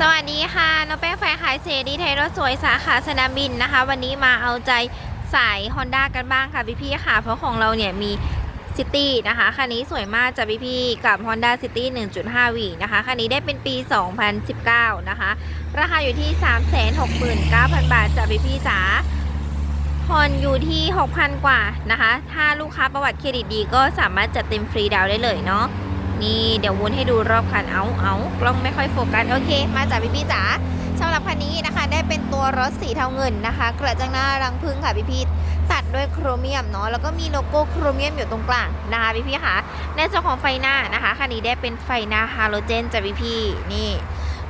สวัสดีค่ะน้องแป้งไฟขายเสรีไทยรถสวยสาขาสนามบินนะคะ วันนี้มาเอาใจสาย Honda กันบ้างค่ะพี่ๆค่ะ เพราะของเราเนี่ยมี City นะคะคันนี้สวยมากจ้ะพี่ๆกับ Honda City 1.5 V นะคะคันนี้ได้เป็นปี 2019 นะคะ ราคาอยู่ที่ 369,000 บาทจ้ะพี่ๆจ๋าผ่อนอยู่ที่ 6,000 กว่านะคะ ถ้าลูกค้าประวัติเครดิตดีก็สามารถจัดเต็มฟรีดาวได้เลยเนาะ นี่เดี๋ยววนให้ดูรอบคันเอาเอากล้องไม่ค่อยโฟกัสโอเค มาจากพี่พี่จ๋าสำหรับคันนี้นะคะ ได้เป็นตัวรถสีเทาเงินนะคะ กระจังหน้ารังพึ่งค่ะพี่พี่ตัดด้วยโครเมียมเนาะแล้วก็มีโลโก้โครเมียมอยู่ตรงกลางนะคะพี่พี่ค่ะในส่วนของไฟหน้านะคะคันนี้ได้เป็นไฟหน้าฮาโลเจนจ้ะพี่พี่นี่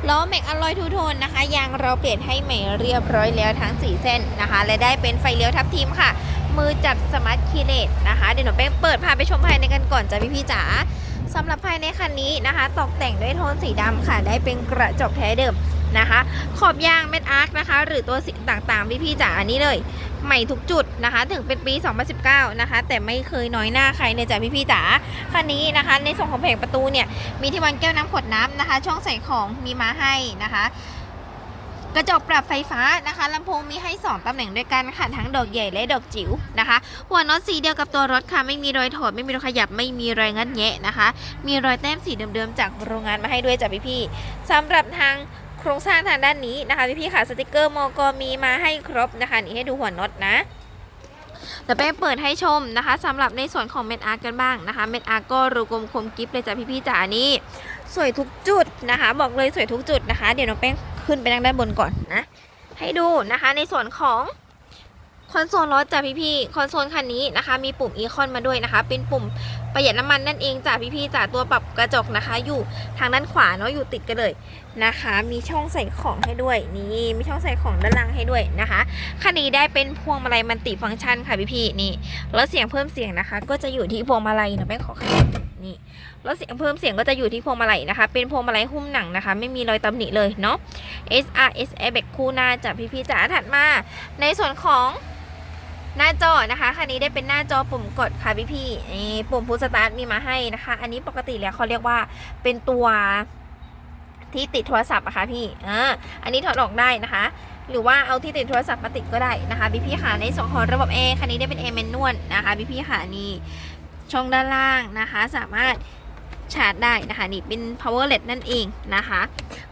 ล้อแม็กอลลอยทูโทนนะคะยางเราเปลี่ยนให้ใหม่เรียบร้อยแล้วทั้ง 4 เส้นนะคะ และได้เป็นไฟเลี้ยวทับทิมค่ะ มือจับสมาร์ทคีเลสนะคะ เดี๋ยวหนูไปเปิดพาไปชมภายในกันก่อนจ้ะพี่พี่จ๋า สำหรับภายในคันนี้นะคะ ตกแต่งด้วยโทนสีดำค่ะ ได้เป็นกระจกแท้เดิมนะคะ ขอบยางเม็ดอาร์คนะคะ หรือตัวสีต่างๆพี่ๆจ๋าอันนี้เลย ใหม่ทุกจุดนะคะ ถึงเป็นปี 2019 นะคะ แต่ไม่เคยน้อยหน้าใครเลยจ้ะพี่ๆจ๋าคันนี้นะคะ ในส่วนของแผงประตูเนี่ย มีที่วางแก้วน้ำขวดน้ำนะคะ ช่องใส่ของมีมาให้นะคะ กระจกปรับไฟฟ้านะคะลำโพงมีให้ 2ตำแหน่งด้วยกันค่ะทั้งดอกใหญ่และดอกจิ๋วนะคะ หัวน็อตสีเดียวกับตัวรถค่ะ ไม่มีรอยถอดไม่มีรอยขยับไม่มีรอยงัดแงะนะคะ มีรอยแต้มสีเดิมๆจากโรงงานมาให้ด้วยจ้ะพี่ๆสำหรับทางโครงสร้างทางด้านนี้นะคะพี่ๆค่ะสติกเกอร์มอกมีมาให้ครบนะคะนี่ให้ดูหัวน็อตนะเดี๋ยวแป้งเปิดให้ชมนะคะสำหรับในส่วนของเม็ดอาร์กันบ้างนะคะเม็ดอาร์ก็รูกลมคมกิฟเลยจ้ะพี่ๆจ๋านี่สวยทุกจุดนะคะ บอกเลยสวยทุกจุดนะคะ เดี๋ยวน้องแป้ง ขึ้นไปนั่งด้านบนก่อนนะ ให้ดูนะคะในส่วนของคอนโซลรถจ้ะพี่ๆ คอนโซลคันนี้นะคะ มีปุ่มอีคอนมาด้วยนะคะ เป็นปุ่มประหยัดน้ำมันนั่นเองจ้ะพี่ๆจ้ะตัวปรับกระจกนะคะ อยู่ทางด้านขวาเนาะอยู่ติดกันเลยนะคะ มีช่องใส่ของให้ด้วยนี่มีช่องใส่ของด้านล่างให้ด้วยนะคะคันนี้ได้เป็นพวงมาลัยมันติฟังก์ชันค่ะพี่ๆนี่แล้วเสียงเพิ่มเสียงนะคะ ก็จะอยู่ที่พวงมาลัยนะแม่ขอขยับ นี่แล้วเสียงเพิ่มเสียงก็จะอยู่ที่พวงมาลัยนะคะ เป็นพวงมาลัยหุ้มหนังนะคะ ไม่มีรอยตำหนิเลยเนาะ SRS Airbag คู่หน้าจากพี่ๆจ๋าถัดมา ในส่วนของหน้าจอนะคะคันนี้ได้เป็นหน้าจอปุ่มกดค่ะพี่ๆนี่ปุ่มพุชสตาร์ทมีมาให้นะคะ อันนี้ปกติแล้วเขาเรียกว่าเป็นตัวที่ติดโทรศัพท์อะค่ะพี่อ่าอันนี้ถอดออกได้นะคะ หรือว่าเอาที่ติดโทรศัพท์มาติดก็ได้นะคะพี่ๆค่ะในส่วนของระบบแอร์คันนี้ได้เป็นแอร์แมนนวลนะคะพี่ๆค่ะนี่ ช่องด้านล่างนะคะ สามารถชาร์จได้นะคะนี่เป็น power led นั่นเองนะคะ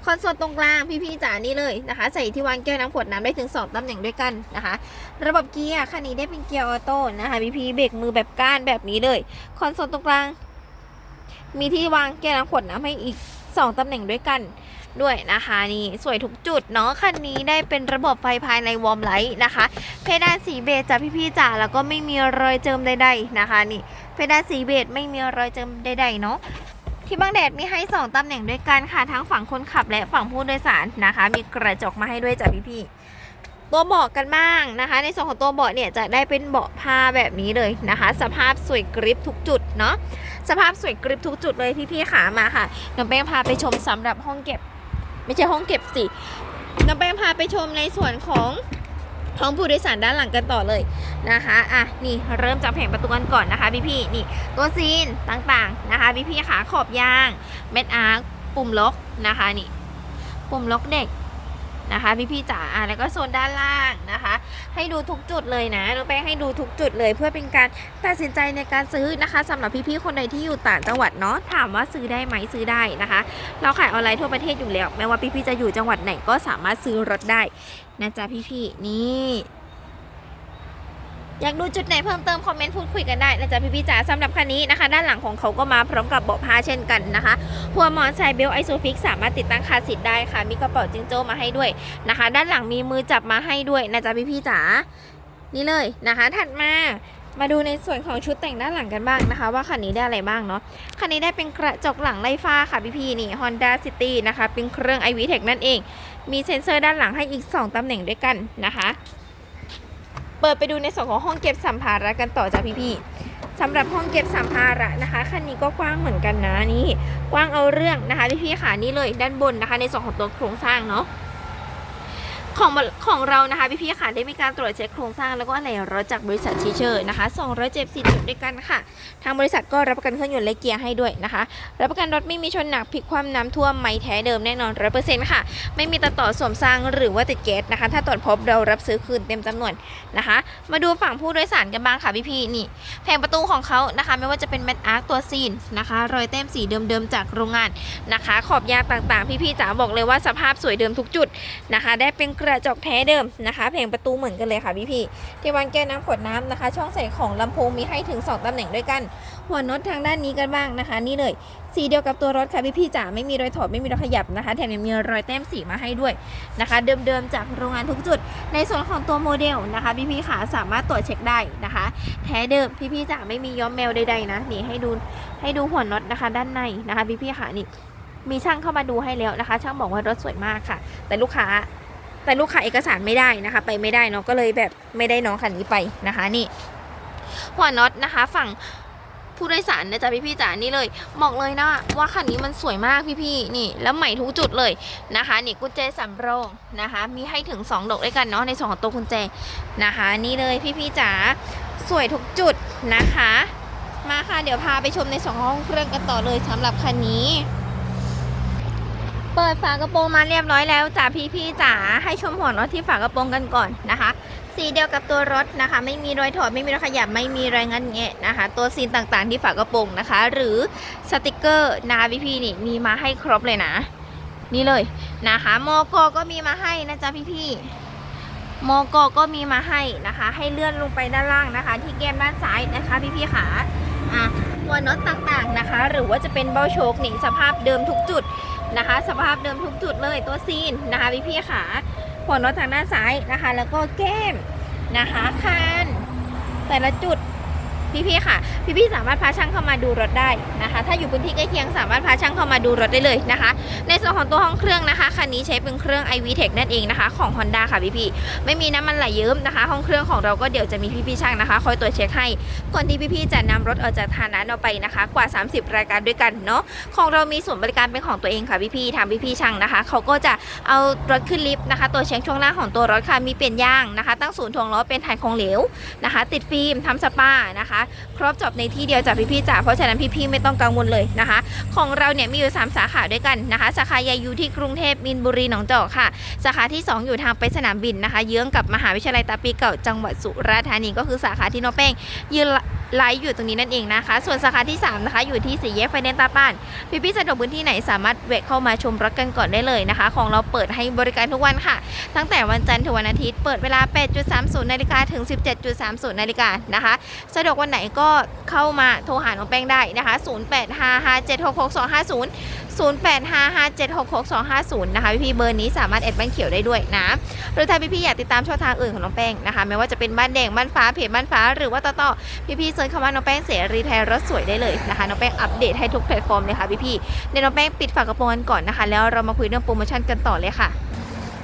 คอนโซลตรงกลางพี่ๆจ๋านี่เลยนะคะ ใส่ที่วางแก้วน้ำขวดน้ำได้ถึง 2ตำแหน่งด้วยกันนะคะ ระบบเกียร์คันนี้ได้เป็นเกียร์ออโต้นะคะพี่ๆเบรกมือแบบก้านแบบนี้เลยคอนโซลตรงกลาง มีที่วางแก้วน้ำขวดน้ำให้อีก 2ตำแหน่งด้วยกัน ด้วยนะคะนี่สวยทุกจุดเนาะคันนี้ได้เป็นระบบไฟภายในวอร์มไลท์นะคะ เพดานสีเบจจ้ะพี่ๆจ๋าแล้วก็ไม่มีรอยเจิมใดๆนะคะนี่เพดานสีเบจไม่มีรอยเจิมใดๆเนาะที่บังแดดมีให้ 2ตำแหน่งด้วยกันค่ะทั้งฝั่งคนขับและฝั่งผู้โดยสารนะคะ มีกระจกมาให้ด้วยจ้ะพี่ๆตัวเบาะกันบ้างนะคะ ในส่วนของตัวเบาะเนี่ยจะได้เป็นเบาะผ้าแบบนี้เลยนะคะ สภาพสวยกริปทุกจุดเนาะสภาพสวยกริปทุกจุดเลยพี่ๆขามาค่ะน้องแป้งพาไปชมสำหรับห้องเก็บ ไม่ใช่ห้องเก็บสิน้องแป้งพาไปชมในส่วนของห้องผู้โดยสารด้านหลังกันต่อเลยนะคะ อะ นี่เริ่มจากแผงประตูกันก่อนนะคะพี่พี่นี่ตัวซีนต่างๆนะคะพี่พี่ขาขอบยาง เม็ดอาร์ปุ่มล็อกนะคะนี่ ปุ่มล็อกเด็ก นะคะพี่พี่ๆจ๋าแล้วก็โซนด้านล่างนะคะ ให้ดูทุกจุดเลยนะน้องแป้งให้ดูทุกจุดเลย เพื่อเป็นการตัดสินใจในการซื้อนะคะสำหรับพี่ๆคนใดที่อยู่ต่างจังหวัดเนาะถามว่าซื้อได้ไหมซื้อได้นะคะ เราขายออนไลน์ทั่วประเทศอยู่แล้ว ไม่ว่าพี่ๆจะอยู่จังหวัดไหนก็สามารถซื้อรถได้นะจ๊ะพี่ๆนี่ อยากดูจุดไหนเพิ่มเติมคอมเมนต์พูดคุยกันได้นะจ๊ะพี่พี่จ๋าสำหรับคันนี้นะคะ ด้านหลังของเขาก็มาพร้อมกับเบาะผ้าเช่นกันนะคะหัวหมอนใส่เบลไอโซฟิกสามารถติดตั้งคาร์ซีทได้ค่ะ มีกระเป๋าจิงโจ้มาให้ด้วยนะคะ ด้านหลังมีมือจับมาให้ด้วยนะจ๊ะพี่พี่จ๋านี่เลยนะคะ ถัดมามาดูในส่วนของชุดแต่งด้านหลังกันบ้างนะคะ ว่าคันนี้ได้อะไรบ้างเนาะคันนี้ได้เป็นกระจกหลังไล่ฟ้าค่ะพี่พี่นี่ Honda City นะคะ เป็นเครื่อง i v t e c h นั่นเอง มีเซ็นเซอร์ด้านหลังให้อีก 2ตำแหน่งด้วยกันนะคะ เปิดไปดูในส่วนของห้องเก็บสัมภาระกันต่อจ้ะพี่ๆสำหรับห้องเก็บสัมภาระนะคะคันนี้ก็กว้างเหมือนกันนะนี่กว้างเอาเรื่องนะคะพี่ๆค่ะนี่เลยด้านบนนะคะ ในส่วนของตัวโครงสร้างเนาะ ของของเรานะคะพี่ๆค่ะได้มีการตรวจเช็คโครงสร้างแล้วก็อะไรรถจากบริษัทชีเชอร์นะคะ270จุดด้วยกันค่ะ ทางบริษัทก็รับประกันเครื่องยนต์และเกียร์ให้ด้วยนะคะ รับประกันรถไม่มีชนหนักพลิกคว่ำน้ำท่วมไม่แท้เดิมแน่นอนร้อยเปอร์เซ็นต์ค่ะ ไม่มีตัดต่อสวมสร้างหรือว่าติดเกสนะคะ ถ้าตรวจพบเรารับซื้อคืนเต็มจำนวนนะคะ มาดูฝั่งผู้โดยสารกันบ้างค่ะพี่ๆนี่แผงประตูของเขานะคะ ไม่ว่าจะเป็นแมตอาร์คตัวซีนนะคะ รอยแต้มสีเดิมๆจากโรงงานนะคะ ขอบยางต่างๆ พี่ๆจ๋าบอกเลยว่าสภาพสวยเดิมทุกจุดนะคะ ได้เป็นกระจกแท้เดิมนะคะแผงประตูเหมือนกันเลยค่ะพี่ๆที่วางแก้วน้ำขวดน้ำนะคะ ช่องใส่ของลำโพงมีให้ถึง 2ตำแหน่งด้วยกัน หัวน็อตทางด้านนี้กันบ้างนะคะ นี่เลยสีเดียวกับตัวรถค่ะพี่ๆจ๋าไม่มีรอยถอดไม่มีรอยขยับนะคะแถมยังมีรอยแต้มสีมาให้ด้วยนะคะ เดิมๆจากโรงงานทุกจุด ในส่วนของตัวโมเดลนะคะ พี่ๆขาสามารถตรวจเช็คได้นะคะ แท้เดิมพี่ๆจ๋าไม่มีย้อมแมวใดๆนะนี่ให้ดูให้ดูหัวน็อตนะคะ ด้านในนะคะ พี่ๆขานี่มีช่างเข้ามาดูให้แล้วนะคะ ช่างบอกว่ารถสวยมากค่ะ แต่ลูกค้า แต่ลูกค้าเอกสารไม่ได้นะคะ ไปไม่ได้เนาะก็เลยแบบไม่ได้น้องคันนี้ไปนะคะนี่หัวน็อตนะคะ ฝั่งผู้โดยสารนะจ๊ะพี่ๆจ๋านี่เลยบอกเลยนะว่าคันนี้มันสวยมากพี่ๆนี่ แล้วใหม่ทุกจุดเลยนะคะนี่กุญแจสำรองนะคะ มีให้ถึง 2 ดอกด้วยกันเนาะในส่วนของตัวกุญแจนะคะ นี่เลยพี่ๆจ๋าสวยทุกจุดนะคะ มาค่ะเดี๋ยวพาไปชมในสองห้องเครื่องกันต่อเลยสำหรับคันนี้ เปิดฝากระโปรงมาเรียบร้อยแล้วจ้าพี่ๆจ๋าให้ชมหัวน็อที่ฝากระโปรงกันก่อนนะคะ สีเดียวกับตัวรถนะคะ ไม่มีรอยถอดไม่มีรอยขยับไม่มีรอยงันแงะนะคะ ตัวซีนต่างๆที่ฝากระโปรงนะคะ หรือสติกเกอร์นะคะพี่ๆนี่มีมาให้ครบเลยนะ นี่เลยนะคะโมอกก็มีมาให้นะจ๊ะพี่ๆโมอกก็มีมาให้นะคะ ให้เลื่อนลงไปด้านล่างนะคะ ที่แก้มด้านซ้ายนะคะพี่ๆขาอะหัวน็อตต่างๆนะคะ หรือว่าจะเป็นเบ้าโชคนี่สภาพเดิมทุกจุด นะคะ สภาพเดิมทุกจุดเลยตัวซีนนะคะพี่พี่ๆขาหัวน็อตทางด้านซ้ายนะคะ แล้วก็แก้มนะคะคานแต่ละจุด พี่ๆค่ะ พี่ๆสามารถพาช่างเข้ามาดูรถได้นะคะ ถ้าอยู่พื้นที่ใกล้เคียงสามารถพาช่างเข้ามาดูรถได้เลยนะคะ ในส่วนของตัวห้องเครื่องนะคะคันนี้ใช้เป็นเครื่อง iV Tech นั่นเองนะคะของ Honda ค่ะพี่ๆไม่มีน้ำมันไหลเยิ้มนะคะ ห้องเครื่องของเราก็เดี๋ยวจะมีพี่ๆช่างนะคะ คอยตรวจเช็คให้ก่อนที่พี่ๆจะนำรถออกจากฐานะเราไปนะคะ กว่า 30 รายการด้วยกันเนาะของเรามีศูนบริการเป็นของตัวเองค่ะพี่ๆทางพี่ๆช่างนะคะเขาก็จะเอารถขึ้นลิฟต์นะคะตัวเช็คช่วงล่างของตัวรถค่ะมีเปลี่ยนยางนะคะ ตั้งศูนย์ทวงล้อเป็นไทยคงเหลวนะคะ ติดฟิล์มทำสปานะคะครบจบในที่เดียวจากพี่ๆจ๋าเพราะฉะนั้นพี่ๆไม่ต้องกังวลเลยนะคะ ของเราเนี่ยมีอยู่ 3 สาขาด้วยกันนะคะ สาขาใหญ่อยู่ที่กรุงเทพมินบุรีหนองจอกค่ะ สาขาที่ 2 อยู่ทางไปสนามบินนะคะ เยื้องกับมหาวิทยาลัยตาปีเก่าจังหวัดสุราษฎร์ธานีก็คือสาขาที่น้องแป้งยืน ไลฟ์อยู่ตรงนี้นั่นเองนะคะ ส่วนสาขาที่สามนะคะ อยู่ที่สี่แยกไฟแนนซ์ตาปานพี่พี่ๆสะดวกพื้นที่ไหนสามารถแวะเข้ามาชมรถกันก่อนได้เลยนะคะ ของเราเปิดให้บริการทุกวันค่ะ ตั้งแต่วันจันทร์ถึงวันอาทิตย์ เปิดเวลา 8.30นาฬิกาถึง 17.30นาฬิกานะคะ สะดวกวันไหนก็เข้ามาโทรหาน้องแป้งได้นะคะ 0855766250 0855766250 นะคะพี่พี่ๆเบอร์นี้สามารถแอดบ้านเขียวได้ด้วยนะหรือถ้าพี่พี่ๆอยากติดตามช่องทางอื่นของน้องแป้งนะคะไม่ว่าจะเป็นบ้านแดงบ้านฟ้าเพจบ้านฟ้า หรือว่าต่อต่อพี่พี่ๆเซิร์ชคำว่าน้องแป้งเสรีไทยรถสวยได้เลยนะคะน้องแป้งอัปเดตให้ทุกแพลตฟอร์มเลยค่ะพี่พี่ๆเดี๋ยวน้องแป้งปิดฝากระโปรงกันก่อนนะคะ แล้วเรามาคุยเรื่องโปรโมชั่นกันต่อเลยค่ะ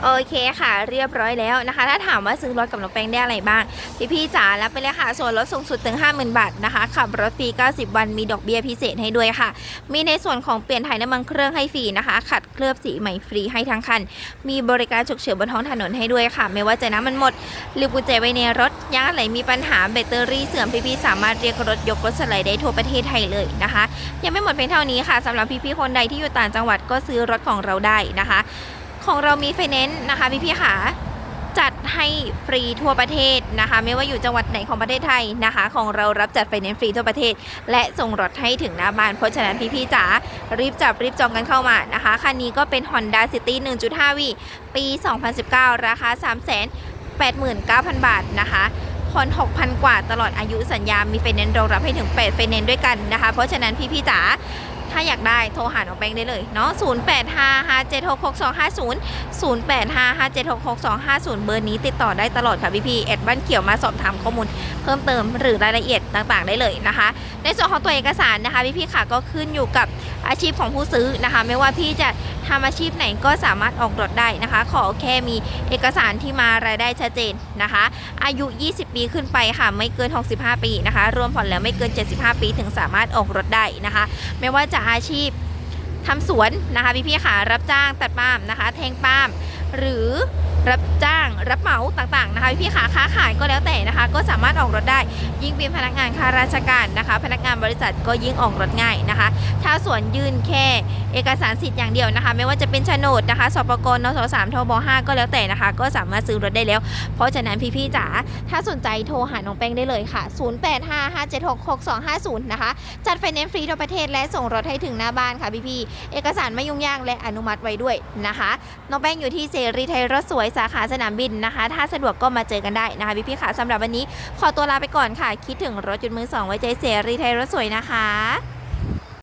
โอเคค่ะ เรียบร้อยแล้วนะคะ ถ้าถามว่าซื้อรถกับน้องแป้งได้อะไรบ้าง พี่พี่จ๋ารับไปเลยค่ะ ส่วนลดสูงสุดถึง 50,000 บาทนะคะ ขับรถฟรี 90 วัน มีดอกเบี้ยพิเศษให้ด้วยค่ะ มีในส่วนของเปลี่ยนถ่ายน้ำมันเครื่องให้ฟรีนะคะ ขัดเคลือบสีใหม่ฟรีให้ทั้งคัน มีบริการฉุกเฉินบนท้องถนนให้ด้วยค่ะ ไม่ว่าจะน้ำมันหมด หรือกุญแจไว้ในรถยางอะไหลมีปัญหาแบตเตอรี่เสื่อมพี่ๆสามารถเรียกรถยกรถสไลด์ได้ทั่วประเทศไทยเลยนะคะ ยังไม่หมดเพียงเท่านี้ค่ะสำหรับพี่ๆคนใดที่อยู่ต่างจังหวัดก็ซื้อรถของเราได้นะคะ ของเรามีไฟแนนซ์นะคะพี่ๆค่ะจัดให้ฟรีทั่วประเทศนะคะ ไม่ว่าอยู่จังหวัดไหนของประเทศไทยนะคะ ของเรารับจัดไฟแนนซ์ฟรีทั่วประเทศ และส่งรถให้ถึงหน้าบ้านเพราะฉะนั้นพี่ๆจ๋ารีบจับรีบจองกันเข้ามานะคะคันนี้ก็เป็น Honda City 1.5 V ปี 2019 ราคา 389,000 บาทนะคะผ่อน6,000 กว่าตลอดอายุสัญญา มีไฟแนนซ์รองรับให้ถึง8ไฟแนนซ์ด้วยกันนะคะ เพราะฉะนั้นพี่ๆจ๋า ถ้าอยากได้โทรหาน้องแป้งได้เลยเนาะ0855766250 0855766250 เบอร์นี้ติดต่อได้ตลอดค่ะพี่พี่แอดบ้านเขียวมาสอบถามข้อมูลเพิ่มเติมหรือรายละเอียดต่างๆ ได้เลยนะคะ ในส่วนของตัวเอกสารนะคะพี่พี่ค่ะก็ขึ้นอยู่กับอาชีพของผู้ซื้อนะคะ ไม่ว่าพี่จะทำอาชีพไหนก็สามารถออกรถได้นะคะ ขอแค่มีเอกสารที่มารายได้ชัดเจนนะคะ อายุ 20 ปีขึ้นไปค่ะ ไม่เกิน 65 ปีนะคะ รวมผ่อนแล้วไม่เกิน 75 ปีถึงสามารถออกรถได้นะคะ ไม่ว่าจะอาชีพทำสวนนะคะพี่ๆค่ะรับจ้างตัดปาล์มนะคะ แทงปาล์มหรือ รับจ้างรับเหมาต่างๆนะคะพี่ๆขาค้าขายก็แล้วแต่นะคะ ก็สามารถออกรถได้ ยิ่งเป็นพนักงานข้าราชการนะคะ พนักงานบริษัทก็ยิ่งออกรถง่ายนะคะ ถ้าส่วนยื่นแค่เอกสารสิทธิ์อย่างเดียวนะคะ ไม่ว่าจะเป็นโฉนดนะคะสปกนสสามทบห้าก็แล้วแต่นะคะ ก็สามารถซื้อรถได้แล้ว เพราะฉะนั้นพี่ๆจ๋าถ้าสนใจโทรหาน้องแป้งได้เลยค่ะ 0855766250 นะคะ จัดไฟแนนซ์ฟรีทั่วประเทศและส่งรถให้ถึงหน้าบ้านค่ะพี่ๆเอกสารไม่ยุ่งยากและอนุมัติไว้ด้วยนะคะน้องแป้งอยู่ที่เสรีไทยรถสวยสาขาสนามบินนะคะ ถ้าสะดวกก็มาเจอกันได้นะคะพี่ๆค่ะสำหรับวันนี้ขอตัวลาไปก่อนค่ะ คิดถึงรถจุดมือสองไว้ใจเสรีไทยรถสวยนะคะ